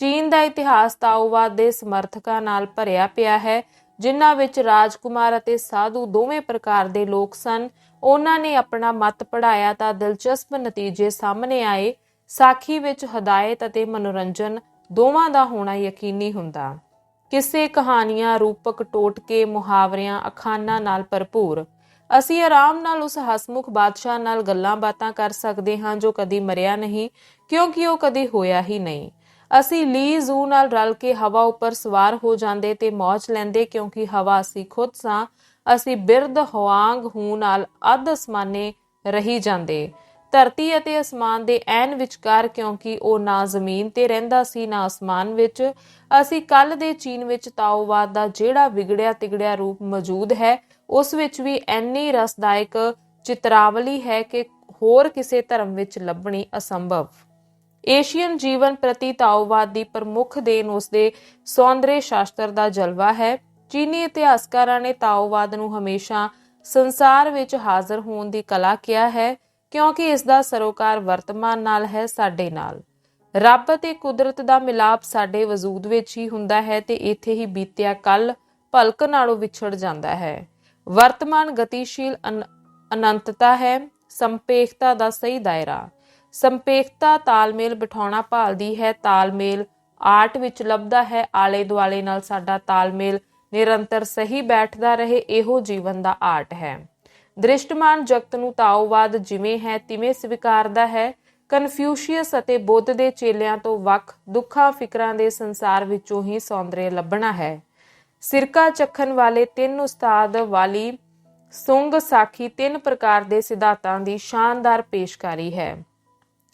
ਚੀਨ ਦਾ ਇਤਿਹਾਸ ਤਾਓਵਾਦ ਦੇ ਸਮਰਥਕਾਂ ਨਾਲ ਭਰਿਆ ਪਿਆ ਹੈ, ਜਿਨ੍ਹਾਂ ਵਿੱਚ ਰਾਜਕੁਮਾਰ ਅਤੇ ਸਾਧੂ ਦੋਵੇਂ ਪ੍ਰਕਾਰ ਦੇ ਲੋਕ ਸਨ। ਉਹਨਾਂ ਨੇ ਆਪਣਾ ਮਤ ਪੜਾਇਆ ਤਾਂ ਦਿਲਚਸਪ ਨਤੀਜੇ ਸਾਹਮਣੇ ਆਏ। ਸਾਖੀ ਵਿੱਚ ਹਦਾਇਤ ਅਤੇ ਮਨੋਰੰਜਨ ਦੋਵਾਂ ਦਾ ਹੋਣਾ ਯਕੀਨੀ ਹੁੰਦਾ। ਕਿਸੇ ਕਹਾਣੀਆਂ ਰੂਪਕ ਟੋਟਕੇ ਮੁਹਾਵਰਿਆਂ ਅਖਾਨਾਂ ਨਾਲ ਭਰਪੂਰ। ਅਸੀਂ ਆਰਾਮ ਨਾਲ ਉਸ ਹਸਮੁਖ ਬਾਦਸ਼ਾਹ ਨਾਲ ਗੱਲਾਂ ਬਾਤਾਂ ਕਰ ਸਕਦੇ ਹਾਂ ਜੋ ਕਦੀ ਮਰਿਆ ਨਹੀਂ, ਕਿਉਂਕਿ ਉਹ ਕਦੀ ਹੋਇਆ ਹੀ ਨਹੀਂ। ਅਸੀਂ ਲੀ ਜ਼ੂ ਨਾਲ ਰਲ ਕੇ ਹਵਾ ਉੱਪਰ ਸਵਾਰ ਹੋ ਜਾਂਦੇ ਤੇ ਮੌਜ ਲੈਂਦੇ ਕਿਉਂਕਿ ਹਵਾ ਅਸੀਂ ਖੁਦ ਸਾਂ, ਅਸੀਂ ਬਿਰਦ ਹਵਾਂਗ ਹੂ ਨਾਲ ਅੱਧ ਅਸਮਾਨੇ ਰਹੀ ਜਾਂਦੇ। ਧਰਤੀ ਅਤੇ ਅਸਮਾਨ ਦੇ ਐਨ ਵਿਚਕਾਰ ਕਿਉਂਕਿ ਉਹ ਨਾ ਜ਼ਮੀਨ ਤੇ ਰਹਿੰਦਾ ਸੀ, ਨਾ ਅਸਮਾਨ ਵਿੱਚ, ਅਸੀਂ ਕੱਲ ਦੇ ਚੀਨ ਵਿੱਚ ਤਾਓਵਾਦ ਦਾ ਜਿਹੜਾ ਵਿਗੜਿਆ ਤਿਗੜਿਆ ਰੂਪ ਮੌਜੂਦ ਹੈ ਉਸ ਵਿੱਚ ਵੀ ਐਨੀ ਰਸਦਾਇਕ ਚਿਤਰਾਵਲੀ ਹੈ ਕਿ ਹੋਰ ਕਿਸੇ ਧਰਮ ਵਿੱਚ ਲੱਭਣੀ ਅਸੰਭਵ। ਏਸ਼ੀਅਨ ਜੀਵਨ ਪ੍ਰਤੀ ਤਾਓਵਾਦ ਦੀ ਪ੍ਰਮੁੱਖ ਦੇਣ ਉਸਦੇ ਸੌਂਦਰਯ ਸ਼ਾਸਤਰ ਦਾ ਜਲਵਾ ਹੈ। ਚੀਨੀ ਇਤਿਹਾਸਕਾਰਾਂ ਨੇ ਤਾਓਵਾਦ ਨੂੰ ਹਮੇਸ਼ਾ ਸੰਸਾਰ ਵਿੱਚ ਹਾਜ਼ਰ ਹੋਣ ਦੀ ਕਲਾ ਕਿਹਾ ਹੈ, ਕਿਉਂਕਿ ਇਸ ਦਾ ਸਰੋਕਾਰ ਵਰਤਮਾਨ ਨਾਲ ਹੈ ਸਾਡੇ ਨਾਲ। ਰੱਬ ਅਤੇ ਕੁਦਰਤ ਦਾ ਮਿਲਾਪ ਸਾਡੇ ਵਜੂਦ ਵਿੱਚ ਹੀ ਹੁੰਦਾ ਹੈ ਤੇ ਇੱਥੇ ਹੀ ਬੀਤਿਆ ਕੱਲ ਭਲਕ ਨਾਲੋਂ ਵਿਛੜ ਜਾਂਦਾ ਹੈ। ਵਰਤਮਾਨ ਗਤੀਸ਼ੀਲ ਅਨ- ਅਨੰਤਤਾ ਹੈ, ਸੰਪੇਖਤਾ ਦਾ ਸਹੀ ਦਾਇਰਾ। ਸੰਪੇਖਤਾ ਤਾਲਮੇਲ ਬਿਠਾਉਣਾ ਭਾਲਦੀ ਹੈ, ਤਾਲਮੇਲ ਆਰਟ ਵਿੱਚ ਲੱਭਦਾ ਹੈ ਆਲੇ ਦੁਆਲੇ ਨਾਲ ਸਾਡਾ ਤਾਲਮੇਲ ਨਿਰੰਤਰ ਸਹੀ ਬੈਠਦਾ ਰਹੇ, ਇਹੋ ਜੀਵਨ ਦਾ ਆਰਟ ਹੈ। ਦ੍ਰਿਸ਼ਟਮਾਨ ਜਗਤ ਨੂੰ ਤਾਓਵਾਦ ਜਿਵੇਂ ਹੈ, ਤਿਵੇਂ ਸਵੀਕਾਰਦਾ ਹੈ। ਕਨਫਿਊਸ਼ੀਅਸ ਅਤੇ ਬੁੱਧ ਦੇ ਚੇਲਿਆਂ ਤੋਂ ਵੱਖ ਦੁੱਖਾਂ ਫਿਕਰਾਂ ਦੇ ਸੰਸਾਰ ਵਿੱਚੋਂ ਹੀ ਸੌਂਦਰਯ ਲੱਭਣਾ ਹੈ। ਸਿਰਕਾ ਚੱਖਣ ਵਾਲੇ ਤਿੰਨ ਉਸਤਾਦ ਵਾਲੀ ਸੁੰਗ ਸਾਖੀ ਤਿੰਨ ਪ੍ਰਕਾਰ ਦੇ ਸਿਧਾਂਤਾਂ ਦੀ ਸ਼ਾਨਦਾਰ ਪੇਸ਼ਕਾਰੀ ਹੈ।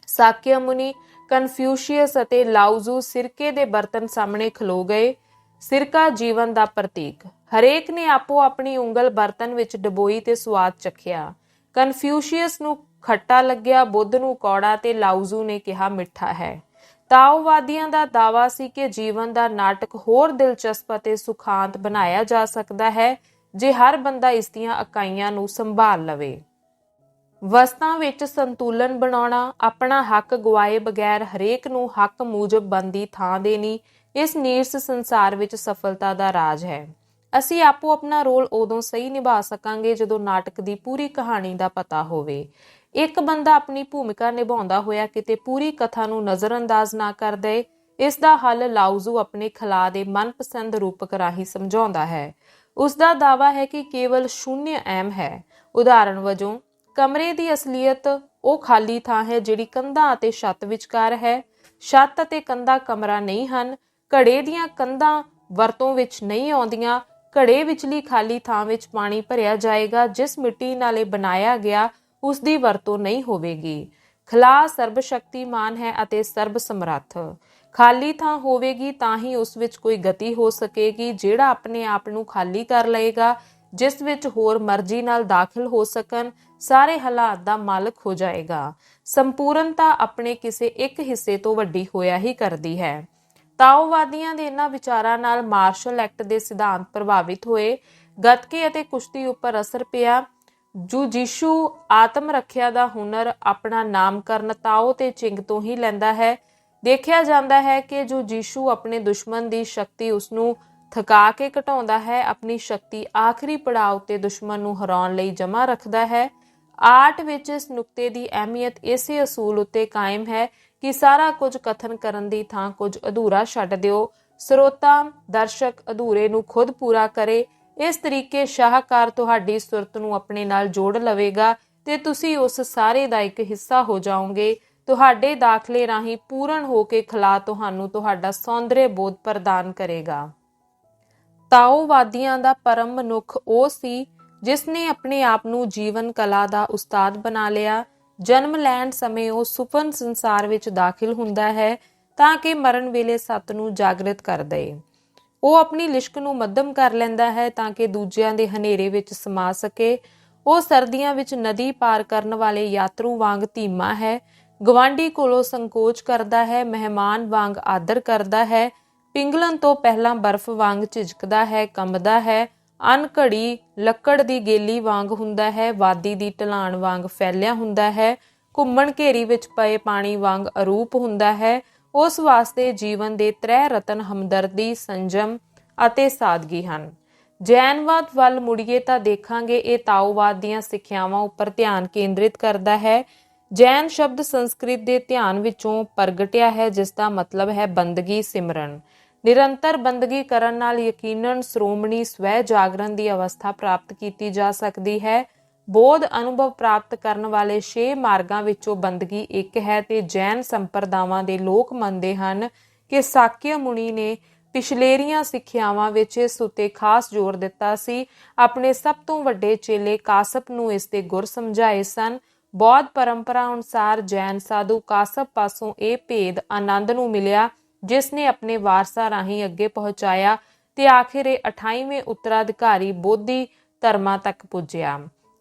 ਸਾਕਿਆ ਮੁਨੀ, ਕਨਫਿਊਸ਼ੀਅਸ ਅਤੇ ਲਾਓਜ਼ੂ ਸਿਰਕੇ ਦੇ ਬਰਤਨ ਸਾਹਮਣੇ ਖਲੋ ਗਏ। ਸਿਰਕਾ ਜੀਵਨ ਦਾ ਪ੍ਰਤੀਕ। ਹਰੇਕ ਨੇ ਆਪੋ ਆਪਣੀ ਉਂਗਲ ਬਰਤਨ ਵਿੱਚ ਡਬੋਈ ਤੇ ਸਵਾਦ ਚਖਿਆ। ਕਨਫਿਊਸ਼ੀਅਸ ਨੂੰ ਖੱਟਾ ਲੱਗਿਆ, ਬੁੱਧ ਨੂੰ ਕੌੜਾ ਤੇ ਲਾਓਜ਼ੂ ਨੇ ਕਿਹਾ ਮਿੱਠਾ ਹੈ। ਤਾਓਵਾਦੀਆਂ ਦਾ ਦਾਵਾ ਸੀ ਕਿ ਜੀਵਨ ਦਾ ਨਾਟਕ ਹੋਰ ਦਿਲਚਸਪ ਅਤੇ ਸੁਖਾਂਤ ਬਣਾਇਆ ਜਾ ਸਕਦਾ ਹੈ, ਜੇ ਹਰ ਬੰਦਾ ਇਸ ਦੀਆਂ ਇਕਾਈਆਂ ਨੂੰ ਸੰਭਾਲ ਲਵੇ। ਵਸਤਾਂ ਵਿੱਚ ਸੰਤੁਲਨ ਬਣਾਉਣਾ, ਆਪਣਾ ਹੱਕ ਗਵਾਏ ਬਗੈਰ ਹਰੇਕ ਨੂੰ ਹੱਕ ਮੂਜਬ ਬੰਦੀ ਥਾਂ ਦੇਣੀ, ਇਸ ਨੀਰਸ ਸੰਸਾਰ ਵਿੱਚ ਸਫਲਤਾ ਦਾ ਰਾਜ ਹੈ। ਅਸੀਂ ਆਪੋ ਆਪਣਾ ਰੋਲ ਉਦੋਂ ਸਹੀ ਨਿਭਾ ਸਕਾਂਗੇ ਜਦੋਂ ਨਾਟਕ ਦੀ ਪੂਰੀ ਕਹਾਣੀ ਦਾ ਪਤਾ ਹੋਵੇ। ਇੱਕ ਬੰਦਾ ਆਪਣੀ ਭੂਮਿਕਾ ਨਿਭਾਉਂਦਾ ਹੋਇਆ ਕਿਤੇ ਪੂਰੀ ਕਥਾ ਨੂੰ ਨਜ਼ਰਅੰਦਾਜ਼ ਨਾ ਕਰ ਦੇ, ਇਸ ਦਾ ਹੱਲ ਲਾਊਜ਼ੂ ਆਪਣੇ ਖਲਾ ਦੇ ਮਨਪਸੰਦ ਰੂਪਕ ਰਾਹੀਂ ਸਮਝਾਉਂਦਾ ਹੈ। ਉਸ ਦਾ ਦਾਵਾ ਹੈ ਕਿ ਕੇਵਲ ਸ਼ੂਨਯ ਅਹਿਮ ਹੈ। ਉਦਾਹਰਣ ਵਜੋਂ, ਕਮਰੇ ਦੀ ਅਸਲੀਅਤ ਉਹ ਖਾਲੀ ਥਾਂ ਹੈ ਜਿਹੜੀ ਕੰਧਾਂ ਅਤੇ ਛੱਤ ਵਿਚਕਾਰ ਹੈ। ਛੱਤ ਅਤੇ ਕੰਧਾਂ ਕਮਰਾ ਨਹੀਂ ਹਨ, ਘੜੇ ਦੀਆਂ ਕੰਧਾਂ ਵਰਤੋਂ ਵਿੱਚ ਨਹੀਂ ਆਉਂਦੀਆਂ, ਘੜੇ ਵਿਚਲੀ ਖਾਲੀ ਥਾਂ ਵਿੱਚ ਪਾਣੀ ਭਰਿਆ ਜਾਏਗਾ, ਜਿਸ ਮਿੱਟੀ ਨਾਲੇ ਬਣਾਇਆ ਗਿਆ ਉਸ ਦੀ ਵਰਤੋਂ ਨਹੀਂ ਹੋਵੇਗੀ। ਖਲਾ ਸਰਬ ਸ਼ਕਤੀਮਾਨ ਹੈ ਅਤੇ ਸਰਬ ਸਮਰੱਥ ਖਾਲੀ ਥਾਂ ਹੋਵੇਗੀ ਤਾਂ ਹੀ ਉਸ ਵਿੱਚ ਕੋਈ ਗਤੀ ਹੋ ਸਕੇਗੀ, ਜਿਹੜਾ ਆਪਣੇ ਆਪ ਨੂੰ ਖਾਲੀ ਕਰ ਲਏਗਾ, ਜਿਸ ਵਿੱਚ ਹੋਰ ਮਰਜ਼ੀ ਨਾਲ ਦਾਖਲ ਹੋ ਸਕਣ, ਸਾਰੇ ਹਾਲਾਤ ਦਾ ਮਾਲਕ ਹੋ ਜਾਏਗਾ। ਸੰਪੂਰਨਤਾ ਆਪਣੇ ਕਿਸੇ ਇੱਕ ਹਿੱਸੇ ਤੋਂ ਵੱਡੀ ਹੋਇਆ ਹੀ ਕਰਦੀ ਹੈ। ਤਾਓਵਾਦੀਆਂ ਦੇ ਇਹਨਾਂ ਵਿਚਾਰਾਂ ਨਾਲ ਮਾਰਸ਼ਲ ਐਕਟ ਦੇ ਸਿਧਾਂਤ ਪ੍ਰਭਾਵਿਤ ਹੋਏ। ਗੱਤਕੇ ਅਤੇ ਕੁਸ਼ਤੀ ਉੱਪਰ ਅਸਰ ਪਿਆ। ਜੋ ਜੂਜੀਸ਼ੂ ਆਤਮ ਰੱਖਿਆ ਦਾ ਹੁਨਰ ਆਪਣਾ ਨਾਮਕਰਨ ਤਾਓ ਤੇ ਚਿੰਗ ਤੋਂ ਹੀ ਲੈਂਦਾ ਹੈ, ਦੇਖਿਆ ਜਾਂਦਾ ਹੈ ਕਿ ਜੋ ਜੂਜੀਸ਼ੂ ਆਪਣੇ ਦੁਸ਼ਮਣ ਦੀ ਸ਼ਕਤੀ ਉਸ ਨੂੰ ਥਕਾ ਕੇ ਘਟਾਉਂਦਾ ਹੈ, ਆਪਣੀ ਸ਼ਕਤੀ ਆਖਰੀ ਪੜਾਅ ਉਤੇ ਦੁਸ਼ਮਣ ਨੂੰ ਹਰਾਉਣ ਲਈ ਜਮ੍ਹਾਂ ਰੱਖਦਾ ਹੈ। ਆਰਟ ਵਿੱਚ ਇਸ ਨੁਕਤੇ ਦੀ ਅਹਿਮੀਅਤ ਇਸੇ ਅਸੂਲ ਉੱਤੇ ਕਾਇਮ ਹੈ ਕਿ ਸਾਰਾ ਕੁਝ ਕਥਨ ਕਰਨ ਦੀ ਥਾਂ ਕੁਝ ਅਧੂਰਾ ਛੱਡ ਦਿਓ। ਸਰੋਤਾ, ਦਰਸ਼ਕ ਅਧੂਰੇ ਨੂੰ ਖੁਦ ਪੂਰਾ ਕਰੇ ਇਸ ਤਰੀਕੇ ਸ਼ਾਹਕਾਰ ਤੁਹਾਡੀ ਸੁਰਤ ਨੂੰ ਆਪਣੇ ਨਾਲ ਜੋੜ ਲਵੇਗਾ ਤੇ ਤੁਸੀਂ ਉਸ ਸਾਰੇ ਦਾ ਇੱਕ ਹਿੱਸਾ ਹੋ ਜਾਓਗੇ। ਤੁਹਾਡੇ ਦਾਖਲੇ ਰਾਹੀਂ ਪੂਰਨ ਹੋ ਕੇ ਖਲਾ ਤੁਹਾਨੂੰ ਤੁਹਾਡਾ ਸੌਂਦਰਯ ਬੋਧ ਪ੍ਰਦਾਨ ਕਰੇਗਾ। ਤਾਓਵਾਦੀਆਂ ਦਾ ਪਰਮ ਮਨੁੱਖ ਉਹ ਸੀ ਜਿਸ ਨੇ ਆਪਣੇ ਆਪ ਨੂੰ ਜੀਵਨ ਕਲਾ ਦਾ ਉਸਤਾਦ ਬਣਾ ਲਿਆ। ਜਨਮ ਲੈਣ ਸਮੇਂ ਉਹ ਸੁਪਨ ਸੰਸਾਰ ਵਿੱਚ ਦਾਖਲ ਹੁੰਦਾ ਹੈ ਤਾਂ ਕਿ ਮਰਨ ਵੇਲੇ ਸਤ ਨੂੰ ਜਾਗਰਿਤ ਕਰ ਦੇ। ਉਹ ਆਪਣੀ ਲਿਸ਼ਕ ਨੂੰ ਮੱਧਮ ਕਰ ਲੈਂਦਾ ਹੈ ਤਾਂ ਕਿ ਦੂਜਿਆਂ ਦੇ ਹਨੇਰੇ ਵਿੱਚ ਸਮਾ ਸਕੇ। ਉਹ ਸਰਦੀਆਂ ਵਿੱਚ ਨਦੀ ਪਾਰ ਕਰਨ ਵਾਲੇ ਯਾਤਰੂ ਵਾਂਗ ਧੀਮਾ ਹੈ। ਗਵਾਂਢੀ ਕੋਲੋਂ ਸੰਕੋਚ ਕਰਦਾ ਹੈ, ਮਹਿਮਾਨ ਵਾਂਗ ਆਦਰ ਕਰਦਾ ਹੈ, ਪਿੰਗਲਨ ਤੋਂ ਪਹਿਲਾਂ ਬਰਫ਼ ਵਾਂਗ ਝਿਜਕਦਾ ਹੈ, ਕੰਬਦਾ ਹੈ ਅਨਘੜੀ ਲੱਕੜ ਦੀ ਗੇਲੀ ਵਾਂਗ ਹੁੰਦਾ ਹੈ, ਵਾਦੀ ਦੀ ਢਲਾਣ ਵਾਂਗ ਫੈਲਿਆ ਹੁੰਦਾ ਹੈ, ਘੁੰਮਣ ਘੇਰੀ ਵਿੱਚ ਪਏ ਪਾਣੀ ਵਾਂਗ ਅਰੂਪ ਹੁੰਦਾ ਹੈ। ਉਸ ਵਾਸਤੇ ਜੀਵਨ ਦੇ ਤ੍ਰੈ ਰਤਨ ਹਮਦਰਦੀ, ਸੰਜਮ ਅਤੇ ਸਾਦਗੀ ਹਨ। ਜੈਨਵਾਦ ਵੱਲ ਮੁੜੀਏ ਤਾਂ ਦੇਖਾਂਗੇ, ਇਹ ਤਾਓਵਾਦ ਦੀਆਂ ਸਿੱਖਿਆਵਾਂ ਉੱਪਰ ਧਿਆਨ ਕੇਂਦਰਿਤ ਕਰਦਾ ਹੈ। ਜੈਨ ਸ਼ਬਦ ਸੰਸਕ੍ਰਿਤ ਦੇ ਧਿਆਨ ਵਿੱਚੋਂ ਪ੍ਰਗਟਿਆ ਹੈ, ਜਿਸ ਦਾ ਮਤਲਬ ਹੈ ਬੰਦਗੀ, ਸਿਮਰਨ। ਨਿਰੰਤਰ ਬੰਦਗੀ ਕਰਨ ਨਾਲ ਯਕੀਨਨ ਸ਼੍ਰੋਮਣੀ ਸਵੈ ਜਾਗਰਣ ਦੀ ਅਵਸਥਾ ਪ੍ਰਾਪਤ ਕੀਤੀ ਜਾ ਸਕਦੀ ਹੈ। ਬੋਧ ਅਨੁਭਵ ਪ੍ਰਾਪਤ ਕਰਨ ਵਾਲੇ ਛੇ ਮਾਰਗਾਂ ਵਿੱਚੋਂ ਬੰਦਗੀ ਇੱਕ ਹੈ ਤੇ ਜੈਨ ਸੰਪਰਦਾਵਾਂ ਦੇ ਲੋਕ ਮੰਨਦੇ ਹਨ ਕਿ ਸਾਕਿਆ ਮੁਨੀ ਨੇ ਪਿਛਲੇਰੀਆਂ ਸਿੱਖਿਆਵਾਂ ਵਿੱਚ ਇਸ ਉਤੇ ਖਾਸ ਜ਼ੋਰ ਦਿੱਤਾ ਸੀ। ਆਪਣੇ ਸਭ ਤੋਂ ਵੱਡੇ ਚੇਲੇ ਕਾਸਪ ਨੂੰ ਇਸ ਦੇ ਗੁਰ ਸਮਝਾਏ ਸਨ। ਬੌਧ ਪਰੰਪਰਾ ਅਨੁਸਾਰ ਜੈਨ ਸਾਧੂ ਕਾਸਪ ਪਾਸੋਂ ਇਹ ਭੇਦ ਆਨੰਦ ਨੂੰ ਮਿਲਿਆ, ਜਿਸ ਨੇ ਆਪਣੇ ਵਾਰਸਾਂ ਰਾਹੀਂ ਅੱਗੇ ਪਹੁੰਚਾਇਆ ਤੇ ਆਖਿਰ ਇਹ 28ਵੇਂ ਉੱਤਰਾਧਿਕਾਰੀ ਬੋਧੀ ਧਰਮਾਂ ਤੱਕ ਪੁੱਜਿਆ।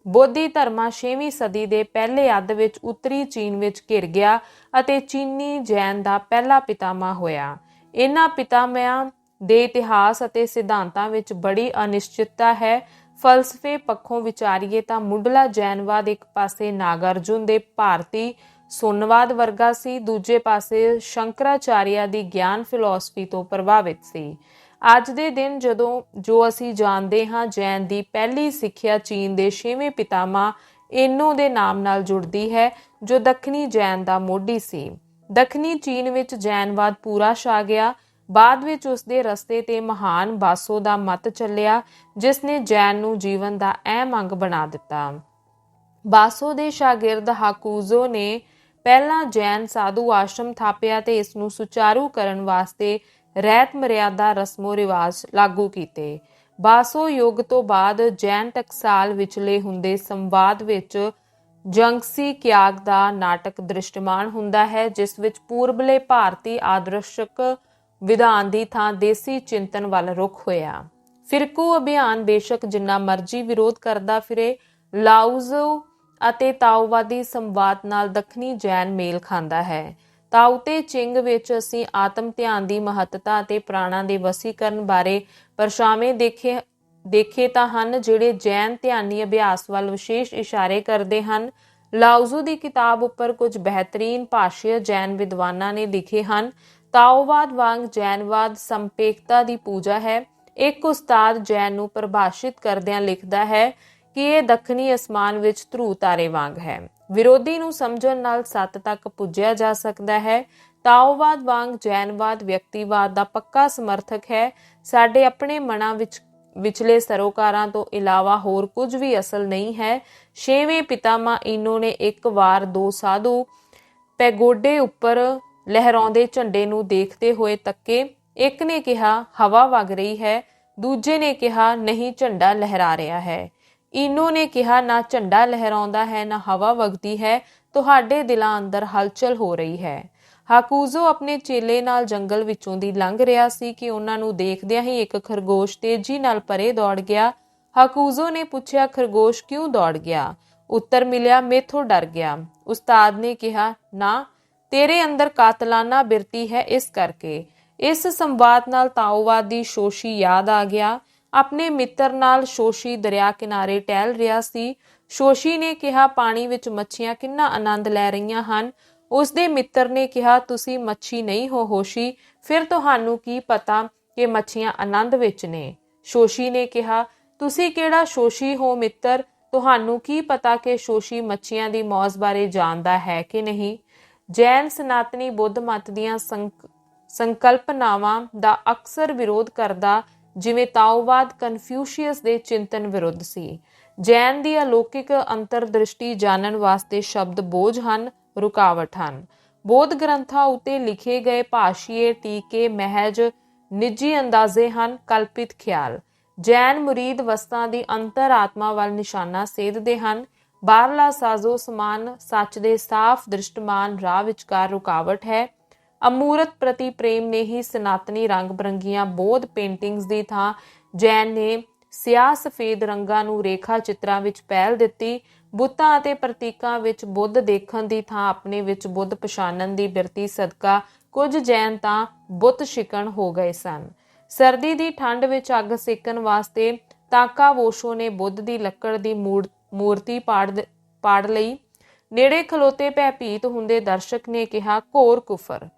ਬੋਧੀ ਧਰਮਾ 6ਵੀਂ ਸਦੀ ਦੇ ਪਹਿਲੇ ਅੱਧ ਵਿੱਚ ਉੱਤਰੀ ਚੀਨ ਵਿੱਚ ਘਿਰ ਗਿਆ ਅਤੇ ਚੀਨੀ ਜੈਨ ਦਾ ਪਹਿਲਾ ਪਿਤਾਮਾ ਹੋਇਆ। ਇਹਨਾਂ ਪਿਤਾਮਿਆਂ ਦੇ ਇਤਿਹਾਸ ਅਤੇ ਸਿਧਾਂਤਾਂ ਵਿੱਚ ਬੜੀ ਅਨਿਸ਼ਚਿਤਤਾ ਹੈ। ਫਲਸਫੇ ਪੱਖੋਂ ਵਿਚਾਰੀਏ ਤਾਂ ਮੁੱਢਲਾ ਜੈਨਵਾਦ ਇੱਕ ਪਾਸੇ ਨਾਗਾਰਜੁਨ ਦੇ ਭਾਰਤੀ ਸੁੰਨਵਾਦ ਵਰਗਾ ਸੀ, ਦੂਜੇ ਪਾਸੇ ਸ਼ੰਕਰਾਚਾਰਿਆ ਦੀ ਗਿਆਨ ਫਿਲਾਸਫੀ ਤੋਂ ਪ੍ਰਭਾਵਿਤ ਸੀ। ਅੱਜ ਦੇ ਦਿਨ ਜਦੋਂ ਜੋ ਅਸੀਂ ਜਾਣਦੇ ਹਾਂ ਜੈਨ ਦੀ ਪਹਿਲੀ ਸਿੱਖਿਆ ਚੀਨ ਦੇ ਛੇਵੇਂ ਪਿਤਾਮਾ ਇਨੋ ਦੇ ਨਾਮ ਨਾਲ ਜੁੜਦੀ ਹੈ, ਜੋ ਦੱਖਣੀ ਜੈਨ ਦਾ ਮੋਢੀ ਸੀ। ਦੱਖਣੀ ਚੀਨ ਵਿੱਚ ਜੈਨਵਾਦ ਪੂਰਾ ਛਾ ਗਿਆ। ਬਾਅਦ ਵਿੱਚ ਉਸ ਦੇ ਰਸਤੇ ਤੇ ਮਹਾਨ ਬਾਸੋ ਦਾ ਮਤ ਚੱਲਿਆ, ਜਿਸ ਨੇ ਜੈਨ ਨੂੰ ਜੀਵਨ ਦਾ ਅਹਿਮ ਅੰਗ ਬਣਾ ਦਿੱਤਾ। ਬਾਸੋ ਦੇ ਸ਼ਾਗਿਰਦ ਹਾਕੂਜ਼ੋ ਨੇ ਪਹਿਲਾਂ ਜੈਨ ਸਾਧੂ ਆਸ਼ਰਮ ਥਾਪਿਆ ਤੇ ਇਸ ਨੂੰ ਸੁਚਾਰੂ ਕਰਨ ਵਾਸਤੇ ਰਹਿਤ ਮਰਿਆਦਾ ਰਸਮੋ ਰਿਵਾਜ ਲਾਗੂ ਕੀਤੇ। ਬਾਸੋ ਯੁੱਗ ਤੋਂ ਬਾਅਦ ਜੈਨ ਟਕਸਾਲ ਵਿਚਲੇ ਹੁੰਦੇ ਸੰਵਾਦ ਵਿੱਚ ਜੰਗਸੀ ਕਿਆਗ ਦਾ ਨਾਟਕ ਦ੍ਰਿਸ਼ਟਮਾਨ ਹੁੰਦਾ ਹੈ, ਜਿਸ ਵਿੱਚ ਪੂਰਬਲੇ ਭਾਰਤੀ ਆਦਰਸ਼ਕ ਵਿਧਾਨ ਦੀ ਥਾਂ ਦੇਸੀ ਚਿੰਤਨ ਵੱਲ ਰੁਖ ਹੋਇਆ। ਫਿਰਕੂ ਅਭਿਆਨ ਬੇਸ਼ੱਕ ਜਿੰਨਾ ਮਰਜ਼ੀ ਵਿਰੋਧ ਕਰਦਾ ਫਿਰੇ ਲਾਉਜ਼ੋ ਅਤੇ ਤਾਓਵਾਦੀ ਸੰਵਾਦ ਨਾਲ ਦੱਖਣੀ ਜੈਨ ਮੇਲ ਖਾਂਦਾ ਹੈ। ਤਾਓ ਤੇ ਚਿੰਗ ਵਿੱਚ ਅਸੀਂ ਆਤਮ ਧਿਆਨ ਦੀ ਮਹੱਤਤਾ ਅਤੇ ਪ੍ਰਾਣਾਂ ਦੇ ਵਸੀਕਰਨ ਬਾਰੇ ਪਰਛਾਵੇਂ ਦੇਖੇ ਦੇਖੇ ਤਾਂ ਹਨ, ਜਿਹੜੇ ਜੈਨ ਧਿਆਨੀ ਅਭਿਆਸ ਵੱਲ ਵਿਸ਼ੇਸ਼ ਇਸ਼ਾਰੇ ਕਰਦੇ ਹਨ। ਲਾਓਜ਼ੂ ਦੀ ਕਿਤਾਬ ਉੱਪਰ ਕੁਝ ਬਿਹਤਰੀਨ ਭਾਸ਼ਿਆ ਜੈਨ ਵਿਦਵਾਨਾਂ ਨੇ ਲਿਖੇ ਹਨ, ਤਾਓਵਾਦ ਵਾਂਗ ਜੈਨਵਾਦ ਸੰਪੇਕਤਾ ਦੀ ਪੂਜਾ ਹੈ। ਇੱਕ ਉਸਤਾਦ ਜੈਨ ਨੂੰ ਪਰਿਭਾਸ਼ਿਤ ਕਰਦਿਆਂ ਲਿਖਦਾ ਹੈ ਕਿ ਇਹ ਦੱਖਣੀ ਅਸਮਾਨ ਵਿੱਚ ਧਰੂ ਤਾਰੇ ਵਾਂਗ ਹੈ। ਵਿਰੋਧੀ ਨੂੰ ਸਮਝਣ ਨਾਲ ਸੱਤ ਤੱਕ ਪੁੱਜਿਆ ਜਾ ਸਕਦਾ ਹੈ। ਤਾਓਵਾਦ ਵਾਂਗ ਜੈਨਵਾਦ ਵਿਅਕਤੀਵਾਦ ਦਾ ਪੱਕਾ ਸਮਰਥਕ ਹੈ। ਸਾਡੇ ਆਪਣੇ ਮਨਾਂ ਵਿੱਚ, ਵਿਚਲੇ ਸਰੋਕਾਰਾਂ ਤੋਂ ਇਲਾਵਾ ਹੋਰ ਕੁਝ ਵੀ ਅਸਲ ਨਹੀਂ ਹੈ। ਛੇਵੇਂ ਪਿਤਾਮਾ ਇਨੋ ਨੇ ਇੱਕ ਵਾਰ ਦੋ ਸਾਧੂ ਪੈਗੋਡੇ ਉੱਪਰ ਲਹਿਰਾਉਂਦੇ ਝੰਡੇ ਨੂੰ ਦੇਖਦੇ ਹੋਏ ਤੱਕੇ। ਇੱਕ ਨੇ ਕਿਹਾ, ਹਵਾ ਵਗ ਰਹੀ ਹੈ। ਦੂਜੇ ਨੇ ਕਿਹਾ, ਨਹੀਂ, ਝੰਡਾ ਲਹਿਰਾ ਰਿਹਾ ਹੈ। ਇਨੋ ਨੇ ਕਿਹਾ, ਨਾ ਝੰਡਾ ਲਹਿਰਾਉਂਦਾ ਹੈ, ਨਾ ਹਵਾ ਵਗਦੀ ਹੈ, ਤੁਹਾਡੇ ਦਿਲਾਂ ਅੰਦਰ ਹਲਚਲ ਹੋ ਰਹੀ ਹੈ। ਹਾਕੂਜ਼ੋ ਆਪਣੇ ਚੇਲੇ ਨਾਲ ਜੰਗਲ ਵਿੱਚੋਂ ਦੀ ਲੰਘ ਰਿਹਾ ਸੀ ਕਿ ਉਹਨਾਂ ਨੂੰ ਦੇਖਦਿਆਂ ਹੀ ਇੱਕ ਖਰਗੋਸ਼ ਤੇਜ਼ੀ ਨਾਲ ਪਰੇ ਦੌੜ ਗਿਆ। ਹਾਕੂਜ਼ੋ ਨੇ ਪੁੱਛਿਆ, ਖਰਗੋਸ਼ ਕਿਉਂ ਦੌੜ ਗਿਆ? ਉੱਤਰ ਮਿਲਿਆ, ਮੇਥੋਂ ਡਰ ਗਿਆ। ਉਸਤਾਦ ਨੇ ਕਿਹਾ, ਨਾ, ਤੇਰੇ ਅੰਦਰ ਕਾਤਲਾਨਾ ਬਿਰਤੀ ਹੈ ਇਸ ਕਰਕੇ। ਇਸ ਸੰਵਾਦ ਨਾਲ ਤਾਓਵਾਦ ਦੀ ਸ਼ੋਸ਼ੀ ਯਾਦ ਆ ਗਿਆ। ਆਪਣੇ ਮਿੱਤਰ ਨਾਲ ਸ਼ੋਸ਼ੀ ਦਰਿਆ ਕਿਨਾਰੇ ਟਹਿਲ ਰਿਹਾ ਸੀ। ਸ਼ੋਸ਼ੀ ਨੇ ਕਿਹਾ, ਪਾਣੀ ਵਿੱਚ ਮੱਛੀਆਂ ਕਿੰਨਾ ਆਨੰਦ ਲੈ ਰਹੀਆਂ ਹਨ। ਉਸ ਦੇ ਮਿੱਤਰ ਨੇ ਕਿਹਾ, ਤੁਸੀਂ ਮੱਛੀ ਨਹੀਂ ਹੋ ਹੋਸ਼ੀ, ਫਿਰ ਤੁਹਾਨੂੰ ਕੀ ਪਤਾ ਕਿ ਮੱਛੀਆਂ ਆਨੰਦ ਵਿੱਚ ਨੇ? ਸ਼ੋਸ਼ੀ ਨੇ ਕਿਹਾ, ਤੁਸੀਂ ਕਿਹੜਾ ਸ਼ੋਸ਼ੀ ਹੋ ਮਿੱਤਰ? ਤੁਹਾਨੂੰ ਕੀ ਪਤਾ ਕਿ ਸ਼ੋਸ਼ੀ ਮੱਛੀਆਂ ਦੀ ਮੌਜ ਬਾਰੇ ਜਾਣਦਾ ਹੈ ਕਿ ਨਹੀਂ? ਜੈਨ ਸਨਾਤਨੀ ਬੁੱਧ ਮਤ ਦੀਆਂ ਸੰਕਲਪਨਾਵਾਂ ਦਾ ਅਕਸਰ ਵਿਰੋਧ ਕਰਦਾ ਜਿਵੇਂ ਤਾਓਵਾਦ ਕਨਫਿਊਸ਼ੀਅਸ ਦੇ ਚਿੰਤਨ ਵਿਰੁੱਧ ਸੀ। ਜੈਨ ਦੀ ਅਲੌਕਿਕ ਅੰਤਰਦ੍ਰਿਸ਼ਟੀ ਜਾਣਨ ਵਾਸਤੇ ਸ਼ਬਦ ਬੋਝ ਹਨ, ਰੁਕਾਵਟ ਹਨ। ਬੋਧ ਗ੍ਰੰਥਾਂ ਉਤੇ ਲਿਖੇ ਗਏ ਭਾਸ਼ੀਏ, ਟੀਕੇ, ਮਹਿਜ, ਨਿੱਜੀ ਅੰਦਾਜ਼ੇ ਹਨ, ਕਲਪਿਤ ਖਿਆਲ। ਜੈਨ ਮੁਰੀਦ ਵਸਤਾਂ ਦੀ ਅੰਤਰਾਤਮਾ ਵੱਲ ਨਿਸ਼ਾਨਾ ਸੇਧਦੇ ਹਨ। ਬਾਹਰਲਾ ਸਾਜ਼ੋ ਸਮਾਨ ਸੱਚ ਦੇ ਸਾਫ਼ ਦ੍ਰਿਸ਼ਟਮਾਨ ਰਾਹ ਵਿਚਕਾਰ ਰੁਕਾਵਟ ਹੈ। ਅਮੂਰਤ ਪ੍ਰਤੀ ਪ੍ਰੇਮ ਨੇ ਹੀ ਸਨਾਤਨੀ ਰੰਗ ਬਰੰਗੀਆਂ ਬੋਧ ਪੇਂਟਿੰਗਸ ਦੀ ਥਾਂ ਜੈਨ ਨੇ ਸਿਆਹ ਸਫੇਦ ਰੰਗਾਂ ਨੂੰ ਰੇਖਾ ਚਿੱਤਰਾਂ ਵਿੱਚ ਪਹਿਲ ਦਿੱਤੀ। ਬੁੱਤਾਂ ਅਤੇ ਪ੍ਰਤੀਕਾਂ ਵਿੱਚ ਬੁੱਧ ਦੇਖਣ ਦੀ ਥਾਂ ਆਪਣੇ ਵਿੱਚ ਬੁੱਧ ਪਛਾਣਨ ਦੀ ਬਿਰਤੀ ਸਦਕਾ ਕੁਝ ਜੈਨ ਤਾਂ ਬੁੱਤ ਸ਼ਿਕਣ ਹੋ ਗਏ ਸਨ। ਸਰਦੀ ਦੀ ਠੰਡ ਵਿੱਚ ਅੱਗ ਸੇਕਣ ਵਾਸਤੇ ਤਾਕਾ ਵੋਸ਼ੋ ਨੇ ਬੁੱਧ ਦੀ ਲੱਕੜ ਦੀ ਮੂਰਤੀ ਪਾੜ ਪਾੜ ਲਈ। ਨੇੜੇ ਖਲੋਤੇ ਭੈਭੀਤ ਹੁੰਦੇ ਦਰਸ਼ਕ ਨੇ ਕਿਹਾ, ਘੋਰ ਕੁਫਰ।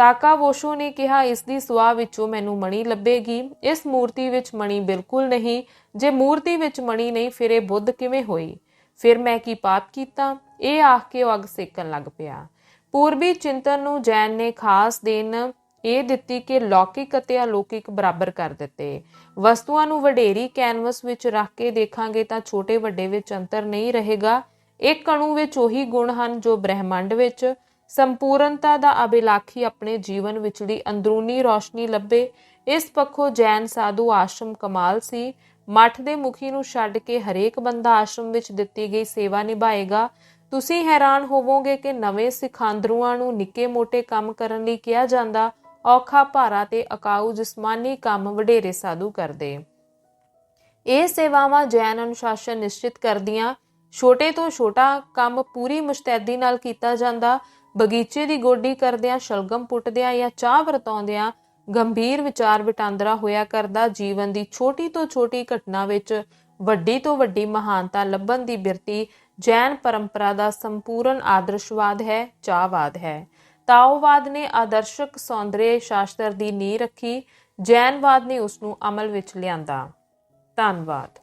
ਤਾਕਾ ਨੇ ਕਿਹਾ, ਇਸ ਦੀ ਸੁਆ ਵਿੱਚੋਂ ਮੈਨੂੰ ਮਣੀ ਲੱਭੇਗੀ। ਇਸ ਮੂਰਤੀ ਵਿੱਚ ਮਣੀ ਬਿਲਕੁਲ ਨਹੀਂ। ਜੇ ਮੂਰਤੀ ਵਿੱਚ ਮਣੀ ਨਹੀਂ, ਫਿਰ ਇਹ ਬੁੱਧ ਕਿਵੇਂ ਹੋਈ? ਫਿਰ ਮੈਂ ਕੀ ਪਾਪ ਕੀਤਾ? ਇਹ ਆਖ ਕੇ ਉਹ ਅੱਗ ਸੇਕਣ ਲੱਗ ਪਿਆ। ਪੂਰਬੀ ਚਿੰਤਨ ਨੂੰ ਜੈਨ ਨੇ ਖਾਸ ਦੇਣ ਇਹ ਦਿੱਤੀ ਕਿ ਲੌਕਿਕ ਅਤੇ ਅਲੌਕਿਕ ਬਰਾਬਰ ਕਰ ਦਿੱਤੇ। ਵਸਤੂਆਂ ਨੂੰ ਵਡੇਰੀ ਕੈਨਵਸ ਵਿੱਚ ਰੱਖ ਕੇ ਦੇਖਾਂਗੇ ਤਾਂ ਛੋਟੇ ਵੱਡੇ ਵਿੱਚ ਅੰਤਰ ਨਹੀਂ ਰਹੇਗਾ। ਇੱਕ ਅਣੂ ਵਿੱਚ ਉਹੀ ਗੁਣ ਹਨ ਜੋ ਬ੍ਰਹਿਮੰਡ ਵਿੱਚ ਸੰਪੂਰਨਤਾ ਦਾ ਅਭਿਲਾਖੀ ਆਪਣੇ ਜੀਵਨ ਵਿਚਲੀ ਅੰਦਰੂਨੀ ਰੋਸ਼ਨੀ ਲੱਭੇ, ਇਸ ਪੱਖੋਂ ਜੈਨ ਸਾਧੂ ਆਸ਼ਰਮ ਕਮਾਲ ਸੀ। ਮੱਠ ਦੇ ਮੁਖੀ ਨੂੰ ਛੱਡ ਕੇ ਹਰੇਕ ਬੰਦਾ ਆਸ਼ਰਮ ਵਿੱਚ ਦਿੱਤੀ ਗਈ ਸੇਵਾ ਨਿਭਾਏਗਾ। ਤੁਸੀਂ ਹੈਰਾਨ ਹੋਵੋਗੇ ਕਿ ਨਵੇਂ ਸਿਖਾਂਦਰੂਆਂ ਨੂੰ ਨਿੱਕੇ-ਮੋਟੇ ਕੰਮ ਕਰਨ ਲਈ ਕਿਹਾ ਜਾਂਦਾ, ਔਖਾ ਭਾਰਾ ਤੇ ਅਕਾਊ ਜਿਸਮਾਨੀ ਕੰਮ ਵਡੇਰੇ ਸਾਧੂ ਕਰਦੇ। ਇਹ ਸੇਵਾਵਾਂ ਜੈਨ ਅਨੁਸ਼ਾਸਨ ਨਿਸ਼ਚਿਤ ਕਰਦੀਆਂ। ਛੋਟੇ ਤੋਂ ਛੋਟਾ ਕੰਮ ਪੂਰੀ ਮੁਸਤੈਦੀ ਨਾਲ ਕੀਤਾ ਜਾਂਦਾ। ਬਗੀਚੇ ਦੀ ਗੋਡੀ ਕਰਦਿਆਂ, ਸ਼ਲਗਮ ਪੁੱਟਦਿਆਂ ਜਾਂ ਚਾਹ ਵਰਤਾਉਂਦਿਆਂ ਗੰਭੀਰ ਵਿਚਾਰ ਵਟਾਂਦਰਾ ਹੋਇਆ ਕਰਦਾ। ਜੀਵਨ ਦੀ ਛੋਟੀ ਤੋਂ ਛੋਟੀ ਘਟਨਾ ਵਿੱਚ ਵੱਡੀ ਤੋਂ ਵੱਡੀ ਮਹਾਨਤਾ ਲੱਭਣ ਦੀ ਬਿਰਤੀ ਜੈਨ ਪਰੰਪਰਾ ਦਾ ਸੰਪੂਰਨ ਆਦਰਸ਼ਵਾਦ ਹੈ, ਚਾਹਵਾਦ ਹੈ। ਤਾਓਵਾਦ ਨੇ ਆਦਰਸ਼ਕ ਸੌਂਦਰਯ ਸ਼ਾਸਤਰ ਦੀ ਨੀਂਹ ਰੱਖੀ। ਜੈਨਵਾਦ ਨੇ ਉਸ ਨੂੰ ਅਮਲ ਵਿੱਚ ਲਿਆਂਦਾ। ਧੰਨਵਾਦ।